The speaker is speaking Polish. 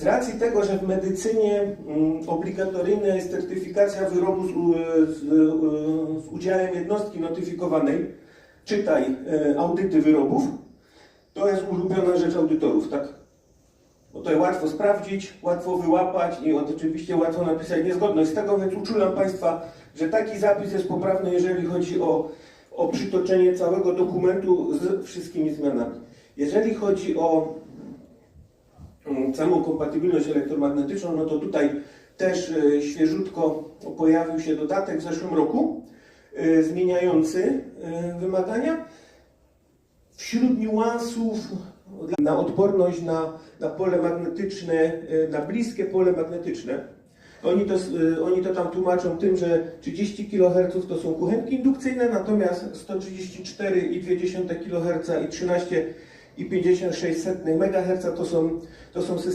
Z racji tego, że w medycynie mm, obligatoryjna jest certyfikacja wyrobu z, u- z, z udziałem jednostki notyfikowanej, czytaj e, audyty wyrobów, to jest ulubiona rzecz audytorów, tak? Bo to jest łatwo sprawdzić, łatwo wyłapać i oczywiście łatwo napisać niezgodność z tego, więc uczulam Państwa, że taki zapis jest poprawny, jeżeli chodzi o, o przytoczenie całego dokumentu z wszystkimi zmianami. Jeżeli chodzi o samą kompatybilność elektromagnetyczną, no to tutaj też e, świeżutko pojawił się dodatek w zeszłym roku e, zmieniający e, wymagania. Wśród niuansów na odporność na, na pole magnetyczne, na bliskie pole magnetyczne. Oni to, oni to tam tłumaczą tym, że 30 kHz to są kuchenki indukcyjne, natomiast 134,2 kHz i 13,56 MHz to są, to są systemy